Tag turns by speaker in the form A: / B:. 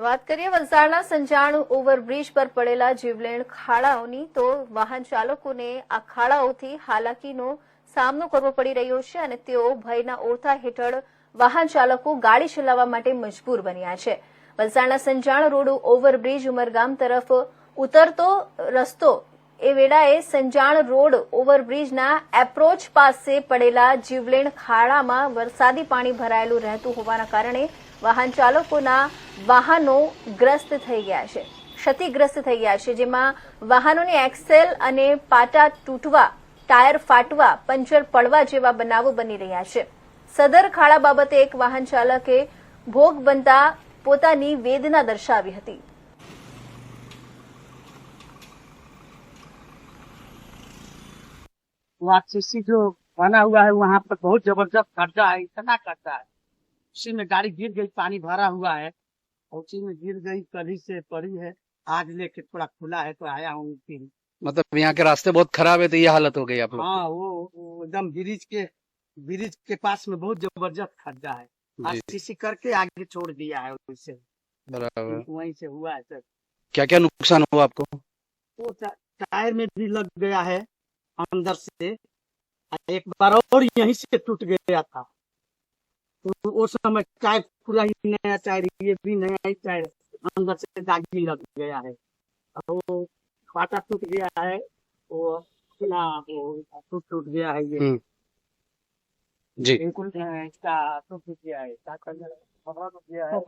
A: વાત કરીએ વલસાડના સંજાણ ઓવરબ્રિજ પર પડેલા જીવલેણ ખાડાઓની, તો વાહન ચાલકોને આ ખાડાઓથી હાલાકીનો સામનો કરવો પડી રહ્યો છે અને તેઓ ભયના ઓરથા હેઠળ વાહન ચાલકો ગાડી ચલાવવા માટે મજબૂર બન્યા છે. વલસાડના સંજાણ રોડ ઓવરબ્રિજ ઉમરગામ તરફ ઉતરતો રસ્તો, એ વેળાએ સંજાણ રોડ ઓવરબ્રિજના એપ્રોચ પાસે પડેલા જીવલેણ ખાડામાં વરસાદી પાણી ભરાયેલું રહેતું હોવાના કારણે વાહન ચાલકોના વાહનો ગ્રસ્ત થઈ ગયા છે ક્ષતિગ્રસ્ત થઈ ગયા છે જેમાં વાહનોની એક્સેલ અને પાટા તૂટવા ટાયર ફાટવા પંચર પડવા જેવા બનાવો બની રહ્યા છે સદર ખાડા બાબતે એક વાહન ચાલકે ભોગ બનતા પોતાની વેદના દર્શાવી હતી
B: वापसी जो बना हुआ है वहाँ पर बहुत जबरदस्त खड्डा है इतना खड्डा है उसी में गाड़ी गिर गई पानी भरा हुआ है और उसी में गिर गई कली से पड़ी है। आज लेके थोड़ा खुला है तो आया हूँ फिर
C: मतलब यहाँ के रास्ते बहुत खराब है तो ये हालत हो गई आप लोग
B: हाँ वो एकदम ब्रिज के ब्रिज के पास में बहुत ज़बरदस्त खड्डा है। आरसीसी करके आगे छोड़ दिया है
C: बराबर।
B: वहीं से हुआ है सर।
C: क्या क्या नुकसान हुआ आपको?
B: वो टायर में भी लग गया है अंदर से। एक बार और यहीं से टूट गया था। तो उस समय चाय पूरा ही नया टायर ये भी नया ही चाय अंदर से दागी लग गया है वो पाटा टूट गया है वो ना वो टूट टूट गया है ये
C: हम्म। जी
B: बिल्कुल इसका टूट गया है है? टूट गया है